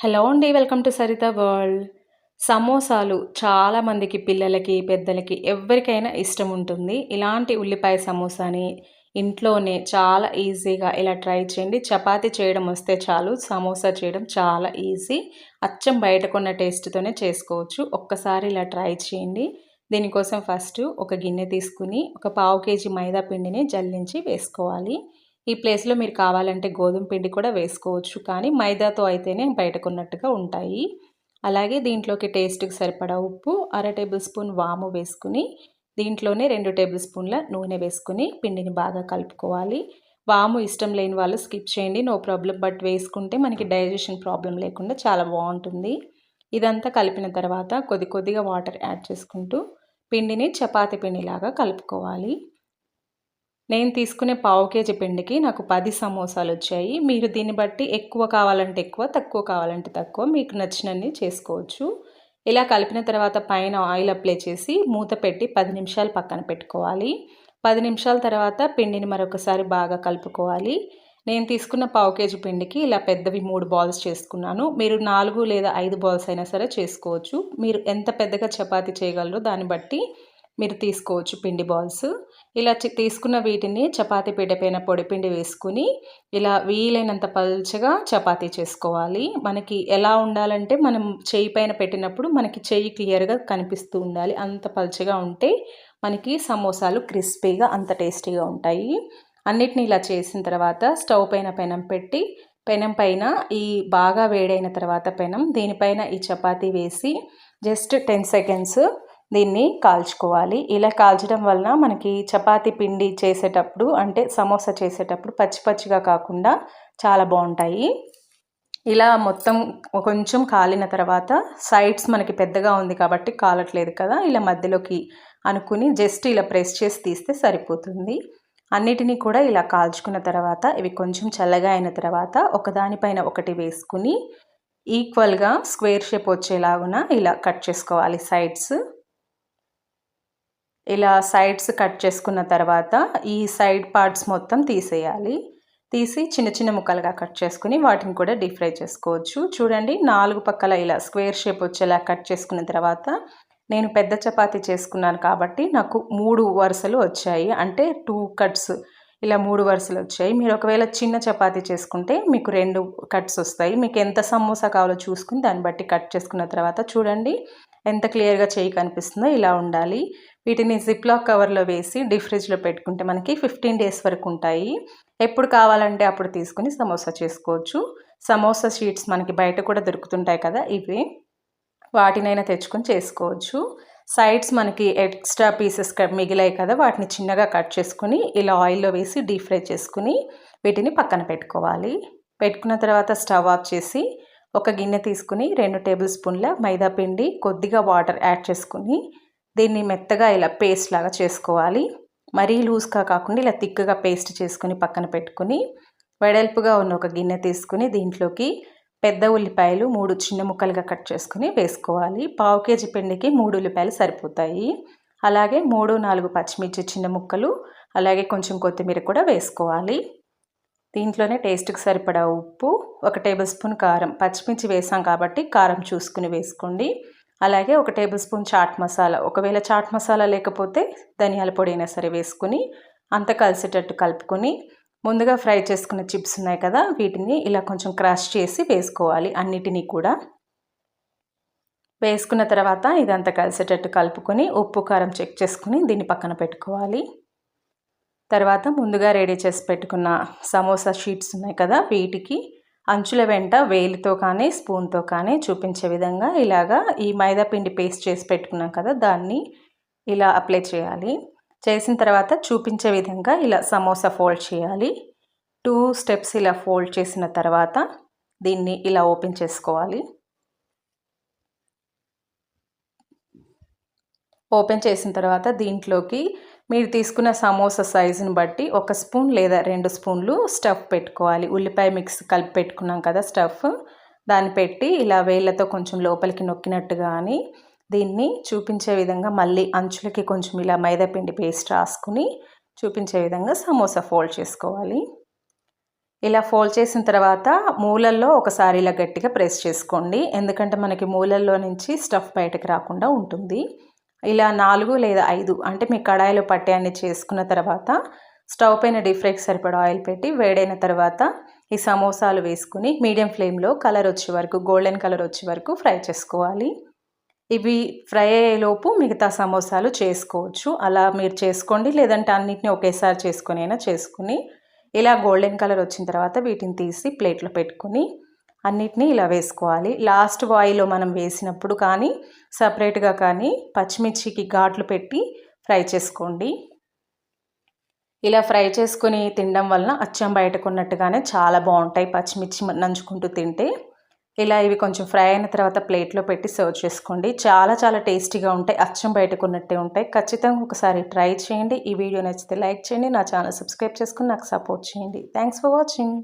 Hello అండి welcome to Saritha world. సమోసాలు చాలామందికి పిల్లలకి పెద్దలకి ఎవరికైనా ఇష్టం ఉంటుంది. ఇలాంటి ఉల్లిపాయ సమోసాని ఇంట్లోనే చాలా ఈజీగా ఇలా ట్రై చేయండి. చపాతీ చేయడం వస్తే చాలు సమోసా చేయడం చాలా ఈజీ. అచ్చం బయటకున్న టేస్ట్తోనే చేసుకోవచ్చు. ఒక్కసారి ఇలా ట్రై చేయండి. దీనికోసం ఫస్ట్ ఒక గిన్నె తీసుకుని ఒక పావు కేజీ మైదా పిండిని జల్లించి వేసుకోవాలి. ఈ ప్లేస్లో మీరు కావాలంటే గోధుమ పిండి కూడా వేసుకోవచ్చు. కానీ మైదాతో అయితేనే బయటకున్నట్టుగా ఉంటాయి. అలాగే దీంట్లోకి టేస్ట్కి సరిపడా ఉప్పు అర టేబుల్ స్పూన్ వాము వేసుకుని దీంట్లోనే రెండు టేబుల్ స్పూన్ల నూనె వేసుకుని పిండిని బాగా కలుపుకోవాలి. వాము ఇష్టం లేని వాళ్ళు స్కిప్ చేయండి నో ప్రాబ్లం బట్ వేసుకుంటే మనకి డైజెషన్ ప్రాబ్లం లేకుండా చాలా బాగుంటుంది. ఇదంతా కలిపిన తర్వాత కొద్ది కొద్దిగా వాటర్ యాడ్ చేసుకుంటూ పిండిని చపాతి పిండిలాగా కలుపుకోవాలి. నేను తీసుకునే పావు కేజీ పిండికి నాకు పది సమోసాలు వచ్చాయి. మీరు దీన్ని బట్టి ఎక్కువ కావాలంటే ఎక్కువ తక్కువ కావాలంటే తక్కువ. మీకు నచ్చినన్ని చేసుకోవచ్చు. ఇలా కలిపిన తర్వాత పైన ఆయిల్ అప్లై చేసి మూత పెట్టి పది నిమిషాలు పక్కన పెట్టుకోవాలి. పది నిమిషాల తర్వాత పిండిని మరొకసారి బాగా కలుపుకోవాలి. నేను తీసుకున్న పావు కేజీ పిండికి ఇలా పెద్దవి మూడు బాల్స్ చేసుకున్నాను. మీరు నాలుగు లేదా ఐదు బాల్స్ అయినా సరే చేసుకోవచ్చు. మీరు ఎంత పెద్దగా చపాతి చేయగలరో దాన్ని బట్టి మీరు తీసుకోవచ్చు పిండి బాల్స్. ఇలా తీసుకున్న వీటిని చపాతీ పైన పొడిపిండి వేసుకుని ఇలా వీలైనంత పల్చగా చపాతీ చేసుకోవాలి. మనకి ఎలా ఉండాలంటే మనం చెయ్యి పైన పెట్టినప్పుడు మనకి చెయ్యి క్లియర్గా కనిపిస్తూ ఉండాలి. అంత పల్చగా ఉంటే మనకి సమోసాలు క్రిస్పీగా అంత టేస్టీగా ఉంటాయి. అన్నిటిని ఇలా చేసిన తర్వాత స్టవ్ పైన పెనం పెట్టి పెనం పైన ఈ బాగా వేడైన తర్వాత పెనం దీనిపైన ఈ చపాతీ వేసి జస్ట్ టెన్ సెకండ్స్ దీన్ని కాల్చుకోవాలి. ఇలా కాల్చడం వలన మనకి చపాతి పిండి చేసేటప్పుడు అంటే సమోసా చేసేటప్పుడు పచ్చి పచ్చిగా కాకుండా చాలా బాగుంటాయి. ఇలా మొత్తం కొంచెం కాలిన తర్వాత సైడ్స్ మనకి పెద్దగా ఉంది కాబట్టి కాలట్లేదు కదా ఇలా మధ్యలోకి అనుకుని జస్ట్ ఇలా ప్రెస్ చేసి తీస్తే సరిపోతుంది. అన్నిటినీ కూడా ఇలా కాల్చుకున్న తర్వాత ఇవి కొంచెం చల్లగా అయిన తర్వాత ఒకదానిపైన ఒకటి వేసుకుని ఈక్వల్గా స్క్వేర్ షేప్ వచ్చేలాగున ఇలా కట్ చేసుకోవాలి సైడ్స్. ఇలా సైడ్స్ కట్ చేసుకున్న తర్వాత ఈ సైడ్ పార్ట్స్ మొత్తం తీసేయాలి. తీసి చిన్న చిన్న ముక్కలుగా కట్ చేసుకుని వాటిని కూడా డీప్ ఫ్రై చేసుకోవచ్చు. చూడండి నాలుగు పక్కల ఇలా స్క్వేర్ షేప్ వచ్చేలా కట్ చేసుకున్న తర్వాత నేను పెద్ద చపాతీ చేసుకున్నాను కాబట్టి నాకు మూడు వరుసలు వచ్చాయి. అంటే టూ కట్స్ ఇలా మూడు వరుసలు వచ్చాయి. మీరు ఒకవేళ చిన్న చపాతీ చేసుకుంటే మీకు రెండు కట్స్ వస్తాయి. మీకు ఎంత సమోసా కావాలో చూసుకుని దాన్ని బట్టి కట్ చేసుకున్న తర్వాత చూడండి ఎంత క్లియర్గా చేయి కనిపిస్తుందో ఇలా ఉండాలి. వీటిని జిప్లాక్ కవర్లో వేసి డీప్ ఫ్రిడ్జ్లో పెట్టుకుంటే మనకి ఫిఫ్టీన్ డేస్ వరకు ఉంటాయి. ఎప్పుడు కావాలంటే అప్పుడు తీసుకుని సమోసా చేసుకోవచ్చు. సమోసా షీట్స్ మనకి బయట కూడా దొరుకుతుంటాయి కదా ఇవి. వాటినైనా తెచ్చుకొని చేసుకోవచ్చు. సైడ్స్ మనకి ఎక్స్ట్రా పీసెస్ మిగిలాయి కదా వాటిని చిన్నగా కట్ చేసుకుని ఇలా ఆయిల్లో వేసి డీప్ ఫ్రై చేసుకుని వీటిని పక్కన పెట్టుకోవాలి. పెట్టుకున్న తర్వాత స్టవ్ ఆఫ్ చేసి ఒక గిన్నె తీసుకుని రెండు టేబుల్ స్పూన్ల మైదా పిండి కొద్దిగా వాటర్ యాడ్ చేసుకుని దీన్ని మెత్తగా ఇలా పేస్ట్ లాగా చేసుకోవాలి. మరీ లూజ్గా కాకుండా ఇలా తిక్కగా పేస్ట్ చేసుకుని పక్కన పెట్టుకుని వెడల్పుగా ఉన్న ఒక గిన్నె తీసుకుని దీంట్లోకి పెద్ద ఉల్లిపాయలు మూడు చిన్న ముక్కలుగా కట్ చేసుకుని వేసుకోవాలి. పావు కేజీ పిండికి మూడు ఉల్లిపాయలు సరిపోతాయి. అలాగే మూడు నాలుగు పచ్చిమిర్చి చిన్న ముక్కలు అలాగే కొంచెం కొత్తిమీర కూడా వేసుకోవాలి. దీంట్లోనే టేస్ట్కి సరిపడా ఉప్పు ఒక టేబుల్ స్పూన్ కారం. పచ్చిమిర్చి వేసాం కాబట్టి కారం చూసుకుని వేసుకోండి. అలాగే ఒక టేబుల్ స్పూన్ చాట్ మసాలా. ఒకవేళ చాట్ మసాలా లేకపోతే ధనియాల పొడి అయినా సరే వేసుకుని అంత కలిసేటట్టు కలుపుకొని ముందుగా ఫ్రై చేసుకున్న చిప్స్ ఉన్నాయి కదా వీటిని ఇలా కొంచెం క్రష్ చేసి వేసుకోవాలి అన్నిటినీ కూడా. వేసుకున్న తర్వాత ఇదంతా కలిసేటట్టు కలుపుకొని ఉప్పు కారం చెక్ చేసుకుని దీన్ని పక్కన పెట్టుకోవాలి. తర్వాత ముందుగా రెడీ చేసి పెట్టుకున్న సమోసా షీట్స్ ఉన్నాయి కదా వీటికి అంచుల వెంట వేలితో కానీ స్పూన్తో కానీ చూపించే విధంగా ఇలాగా ఈ మైదా పిండి పేస్ట్ చేసి పెట్టుకున్నాం కదా దాన్ని ఇలా అప్లై చేయాలి. చేసిన తర్వాత చూపించే విధంగా ఇలా సమోసా ఫోల్డ్ చేయాలి. టూ స్టెప్స్ ఇలా ఫోల్డ్ చేసిన తర్వాత దీన్ని ఇలా ఓపెన్ చేసుకోవాలి. ఓపెన్ చేసిన తర్వాత దీంట్లోకి మీరు తీసుకున్న సమోసా సైజుని బట్టి ఒక స్పూన్ లేదా రెండు స్పూన్లు స్టఫ్ పెట్టుకోవాలి. ఉల్లిపాయ మిక్స్ కలిపి పెట్టుకున్నాం కదా స్టఫ్. దాన్ని పెట్టి ఇలా వేళ్ళతో కొంచెం లోపలికి నొక్కినట్టు కానీ దీన్ని చూపించే విధంగా మళ్ళీ అంచులకి కొంచెం ఇలా మైదాపిండి పేస్ట్ రాసుకుని చూపించే విధంగా సమోసా ఫోల్డ్ చేసుకోవాలి. ఇలా ఫోల్డ్ చేసిన తర్వాత మూలల్లో ఒకసారి ఇలా గట్టిగా ప్రెస్ చేసుకోండి. ఎందుకంటే మనకి మూలల్లో నుంచి స్టఫ్ బయటకు రాకుండా ఉంటుంది. ఇలా నాలుగు లేదా ఐదు అంటే మీ కడాయిలో పట్టే అన్ని చేసుకున్న తర్వాత స్టవ్ పైన డీప్ సరిపడ సరిపడా ఆయిల్ పెట్టి వేడైన తర్వాత ఈ సమోసాలు వేసుకుని మీడియం ఫ్లేమ్లో కలర్ వచ్చే వరకు గోల్డెన్ కలర్ వచ్చే వరకు ఫ్రై చేసుకోవాలి. ఇవి ఫ్రై అయ్యేలోపు మిగతా సమోసాలు చేసుకోవచ్చు. అలా మీరు చేసుకోండి లేదంటే అన్నిటిని ఒకేసారి చేసుకొని అయినా చేసుకుని ఇలా గోల్డెన్ కలర్ వచ్చిన తర్వాత వీటిని తీసి ప్లేట్లో పెట్టుకుని అన్నిటినీ ఇలా వేసుకోవాలి. లాస్ట్ వాయిలో మనం వేసినప్పుడు కానీ సపరేట్గా కానీ పచ్చిమిర్చికి ఘాట్లు పెట్టి ఫ్రై చేసుకోండి. ఇలా ఫ్రై చేసుకుని తినడం వలన అచ్చం బయటకు ఉన్నట్టుగానే చాలా బాగుంటాయి. పచ్చిమిర్చి నంచుకుంటూ తింటే ఇలా ఇవి కొంచెం ఫ్రై అయిన తర్వాత ప్లేట్లో పెట్టి సర్వ్ చేసుకోండి. చాలా చాలా టేస్టీగా ఉంటాయి. అచ్చం బయటకున్నట్టే ఉంటాయి. ఖచ్చితంగా ఒకసారి ట్రై చేయండి. ఈ వీడియో నచ్చితే లైక్ చేయండి. నా ఛానల్ సబ్స్క్రైబ్ చేసుకుని నాకు సపోర్ట్ చేయండి. Thanks for watching.